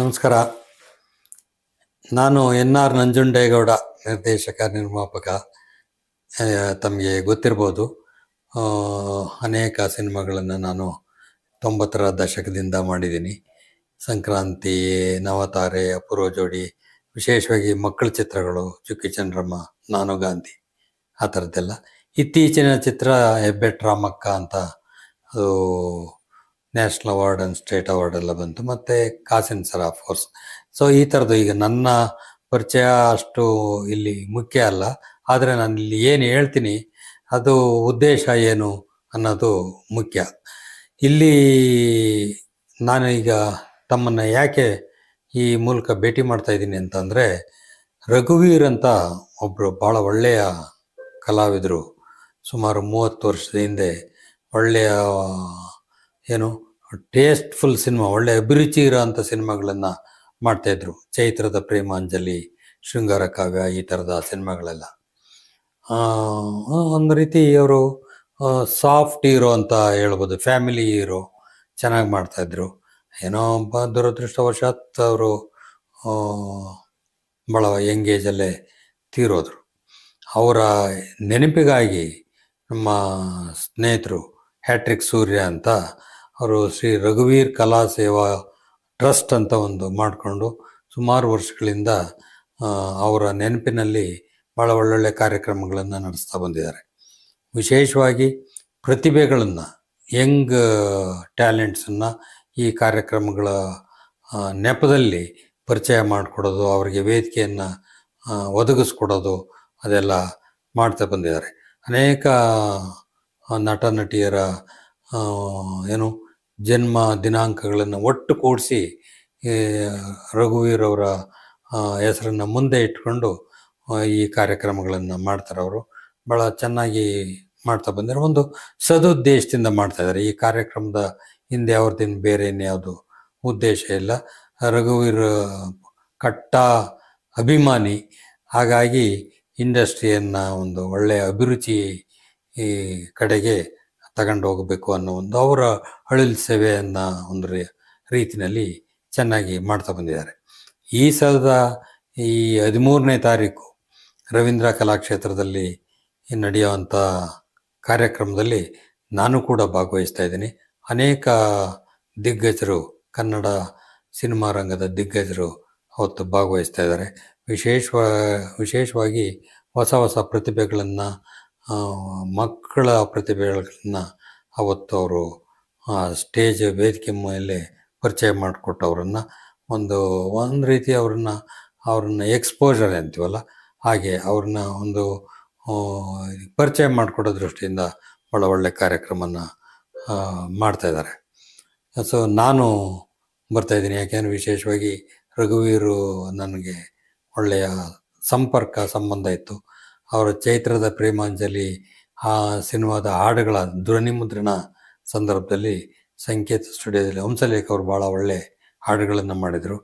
ನಮಸ್ಕಾರ. ನಾನು N R Nanjundegowda, ನಿರ್ದೇಶಕ, ನಿರ್ಮಾಪಕ ತಮಗೆ ಗೊತ್ತಿರ್ಬೋದು. ಅನೇಕ ಸಿನಿಮಾಗಳನ್ನು ನಾನು ತೊಂಬತ್ತರ ದಶಕದಿಂದ ಮಾಡಿದ್ದೀನಿ. ಸಂಕ್ರಾಂತಿ, ನವತಾರೆ, ಅಪೂರ್ವ ಜೋಡಿ, ವಿಶೇಷವಾಗಿ ಮಕ್ಕಳ ಚಿತ್ರಗಳು, ಚುಕ್ಕಿ ಚಂದ್ರಮ್ಮ, ನಾನು ಗಾಂಧಿ, ಆ ಥರದ್ದೆಲ್ಲ. ಇತ್ತೀಚಿನ ಚಿತ್ರ ಹೆಬ್ಬೆಟ್ ರಾಮಕ್ಕ ಅಂತ, ಅದು national award and state award ಎಲ್ಲ ಬಂತು. ಮತ್ತೆ ಕಾಸಿನ್ ಸರ್ ಆಫ್ ಕೋರ್ಸ್ ಸೊ ಈ ಥರದ್ದು ಈಗ ನನ್ನ ಪರಿಚಯ ಅಷ್ಟು ಇಲ್ಲಿ ಮುಖ್ಯ ಅಲ್ಲ. ಆದರೆ ನಾನು ಇಲ್ಲಿ ಏನು ಹೇಳ್ತೀನಿ, ಅದು ಉದ್ದೇಶ ಏನು ಅನ್ನೋದು ಮುಖ್ಯ. ಇಲ್ಲಿ ನಾನು ಈಗ ತಮ್ಮನ್ನು ಯಾಕೆ ಈ ಮೂಲಕ ಭೇಟಿ ಮಾಡ್ತಾ ಇದ್ದೀನಿ ಅಂತಂದರೆ, ರಘುವೀರ್ ಅಂತ ಒಬ್ಬರು ಭಾಳ ಒಳ್ಳೆಯ ಕಲಾವಿದರು. ಸುಮಾರು ಮೂವತ್ತು ವರ್ಷದ ಹಿಂದೆ ಒಳ್ಳೆಯ ಏನು, ಟೇಸ್ಟ್ಫುಲ್ ಸಿನಿಮಾ, ಒಳ್ಳೆ ಅಭಿರುಚಿ ಇರೋಂಥ ಸಿನಿಮಾಗಳನ್ನು ಮಾಡ್ತಾಯಿದ್ರು. ಚೈತ್ರದ ಪ್ರೇಮಾಂಜಲಿ, ಶೃಂಗಾರ ಕಾವ್ಯ ಈ ಥರದ ಸಿನಿಮಾಗಳೆಲ್ಲ. ಒಂದು ರೀತಿ ಅವರು ಸಾಫ್ಟ್ ಹೀರೋ ಅಂತ ಹೇಳ್ಬೋದು, ಫ್ಯಾಮಿಲಿ ಹೀರೋ ಚೆನ್ನಾಗಿ ಮಾಡ್ತಾಯಿದ್ರು. ಏನೋ ಒಬ್ಬ ದುರದೃಷ್ಟವಶಾತ್ ಅವರು ಭಾಳ ಎಂಗೇಜಲ್ಲೇ ತೀರೋದ್ರು. ಅವರ ನೆನಪಿಗಾಗಿ ನಮ್ಮ ಸ್ನೇಹಿತರು ಹ್ಯಾಟ್ರಿಕ್ ಸೂರ್ಯ ಅಂತ ಅವರು ಶ್ರೀ ರಘುವೀರ್ ಕಲಾ ಸೇವಾ ಟ್ರಸ್ಟ್ ಅಂತ ಒಂದು ಮಾಡಿಕೊಂಡು ಸುಮಾರು ವರ್ಷಗಳಿಂದ ಅವರ ನೆನಪಿನಲ್ಲಿ ಭಾಳ ಒಳ್ಳೊಳ್ಳೆ ಕಾರ್ಯಕ್ರಮಗಳನ್ನು ನಡೆಸ್ತಾ ಬಂದಿದ್ದಾರೆ. ವಿಶೇಷವಾಗಿ ಪ್ರತಿಭೆಗಳನ್ನು, ಯಂಗ್ ಟ್ಯಾಲೆಂಟ್ಸನ್ನು ಈ ಕಾರ್ಯಕ್ರಮಗಳ ನೆಪದಲ್ಲಿ ಪರಿಚಯ ಮಾಡಿಕೊಡೋದು, ಅವರಿಗೆ ವೇದಿಕೆಯನ್ನು ಒದಗಿಸ್ಕೊಡೋದು ಅದೆಲ್ಲ ಮಾಡ್ತಾ ಬಂದಿದ್ದಾರೆ. ಅನೇಕ ನಟ ನಟಿಯರ ಏನು ಜನ್ಮ ದಿನಾಂಕಗಳನ್ನು ಒಟ್ಟು ಕೂಡಿಸಿ ರಘುವೀರ್ ಅವರ ಹೆಸರನ್ನು ಮುಂದೆ ಇಟ್ಕೊಂಡು ಈ ಕಾರ್ಯಕ್ರಮಗಳನ್ನು ಮಾಡ್ತಾರೆ ಅವರು. ಭಾಳ ಚೆನ್ನಾಗಿ ಮಾಡ್ತಾ ಬಂದಿರೋ ಒಂದು ಸದುದ್ದೇಶದಿಂದ ಮಾಡ್ತಾ ಇದ್ದಾರೆ. ಈ ಕಾರ್ಯಕ್ರಮದ ಹಿಂದೆ ಅವ್ರದ್ದೇನು ಬೇರೆ ಇನ್ಯಾವುದು ಉದ್ದೇಶ ಇಲ್ಲ. ರಘುವೀರ್, ಕಟ್ಟ ಅಭಿಮಾನಿ. ಹಾಗಾಗಿ ಇಂಡಸ್ಟ್ರಿಯನ್ನು ಒಂದು ಒಳ್ಳೆಯ ಅಭಿರುಚಿ ಈ ಕಡೆಗೆ ತಗೊಂಡು ಹೋಗಬೇಕು ಅನ್ನೋ ಒಂದು ಅವರ ಅಳಿಲ್ ಸೇವೆಯನ್ನು ಒಂದು ರೀತಿಯಲ್ಲಿ ಚೆನ್ನಾಗಿ ಮಾಡ್ತಾ ಬಂದಿದ್ದಾರೆ. ಈ ಸಲದ ಈ ಹದಿಮೂರನೇ ತಾರೀಕು ರವೀಂದ್ರ ಕಲಾಕ್ಷೇತ್ರದಲ್ಲಿ ನಡೆಯುವಂಥ ಕಾರ್ಯಕ್ರಮದಲ್ಲಿ ನಾನು ಕೂಡ ಭಾಗವಹಿಸ್ತಾ ಇದ್ದೀನಿ. ಅನೇಕ ದಿಗ್ಗಜರು, ಕನ್ನಡ ಸಿನಿಮಾ ರಂಗದ ದಿಗ್ಗಜರು ಅವತ್ತು ಭಾಗವಹಿಸ್ತಾ ಇದ್ದಾರೆ. ವಿಶೇಷ ವಿಶೇಷವಾಗಿ ಹೊಸ ಹೊಸ ಪ್ರತಿಭೆಗಳನ್ನು ಮಕ್ಕಳ ಪ್ರತಿಭೆಗಳನ್ನು ಅವತ್ತು ಅವರು ಸ್ಟೇಜ್ ವೇದಿಕೆ ಮೇಲೆ ಪರಿಚಯ ಮಾಡಿಕೊಟ್ಟು ಅವರನ್ನು ಒಂದು ಒಂದು ರೀತಿ ಅವ್ರನ್ನ ಅವ್ರನ್ನ ಎಕ್ಸ್ಪೋಜರ್ ಅಂತೀವಲ್ಲ, ಹಾಗೆ ಅವ್ರನ್ನ ಒಂದು ಪರಿಚಯ ಮಾಡಿಕೊಡೋ ದೃಷ್ಟಿಯಿಂದ ಭಾಳ ಒಳ್ಳೆ ಕಾರ್ಯಕ್ರಮನ ಮಾಡ್ತಾಯಿದ್ದಾರೆ ಸೊ ನಾನು ಬರ್ತಾಯಿದ್ದೀನಿ ಯಾಕೆಂದರೆ ವಿಶೇಷವಾಗಿ ರಘುವೀರು ನನಗೆ ಒಳ್ಳೆಯ ಸಂಪರ್ಕ, ಸಂಬಂಧ ಇತ್ತು. ಅವರ ಚೈತ್ರದ ಪ್ರೇಮಾಂಜಲಿ ಆ ಸಿನಿಮಾದ ಹಾಡುಗಳ ಧ್ವನಿಮುದ್ರಣ ಸಂದರ್ಭದಲ್ಲಿ ಸಂಕೇತ ಸ್ಟುಡಿಯೋದಲ್ಲಿ ಹಂಸಲೇಖ ಅವರು ಭಾಳ ಒಳ್ಳೆ ಹಾಡುಗಳನ್ನು ಮಾಡಿದರು.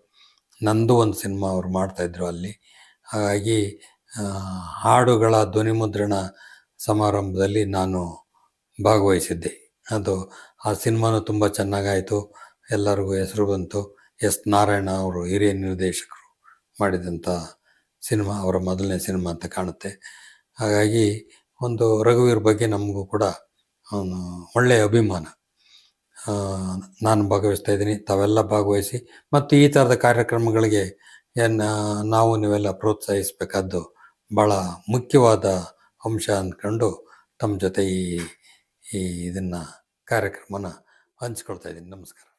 ನಂದು ಒಂದು ಸಿನಿಮಾ ಅವರು ಮಾಡ್ತಾಯಿದ್ರು ಅಲ್ಲಿ. ಹಾಗಾಗಿ ಹಾಡುಗಳ ಧ್ವನಿಮುದ್ರಣ ಸಮಾರಂಭದಲ್ಲಿ ನಾನು ಭಾಗವಹಿಸಿದ್ದೆ. ಅದು ಆ ಸಿನಿಮಾನು ತುಂಬ ಚೆನ್ನಾಗಾಯಿತು. ಎಲ್ಲರಿಗೂ ಹೆಸರು ಬಂತು. ಎಸ್ ನಾರಾಯಣ ಅವರು ಹಿರಿಯ ನಿರ್ದೇಶಕರು ಮಾಡಿದಂಥ ಸಿನಿಮಾ, ಅವರ ಮೊದಲನೇ ಸಿನಿಮಾ ಅಂತ ಕಾಣುತ್ತೆ. ಹಾಗಾಗಿ ಒಂದು ರಘುವೀರ್ ಬಗ್ಗೆ ನಮಗೂ ಕೂಡ ಅವನು ಒಳ್ಳೆಯ ಅಭಿಮಾನ. ನಾನು ಭಾಗವಹಿಸ್ತಾ ಇದ್ದೀನಿ. ತಾವೆಲ್ಲ ಭಾಗವಹಿಸಿ ಮತ್ತು ಈ ಥರದ ಕಾರ್ಯಕ್ರಮಗಳಿಗೆ ಏನು ನಾವು ನೀವೆಲ್ಲ ಪ್ರೋತ್ಸಾಹಿಸಬೇಕಾದ್ದು ಭಾಳ ಮುಖ್ಯವಾದ ಅಂಶ ಅಂದ್ಕೊಂಡು ತಮ್ಮ ಜೊತೆ ಈ ಈ ಇದನ್ನು, ಕಾರ್ಯಕ್ರಮನ ಹಂಚ್ಕೊಳ್ತಾ ಇದ್ದೀನಿ. ನಮಸ್ಕಾರ.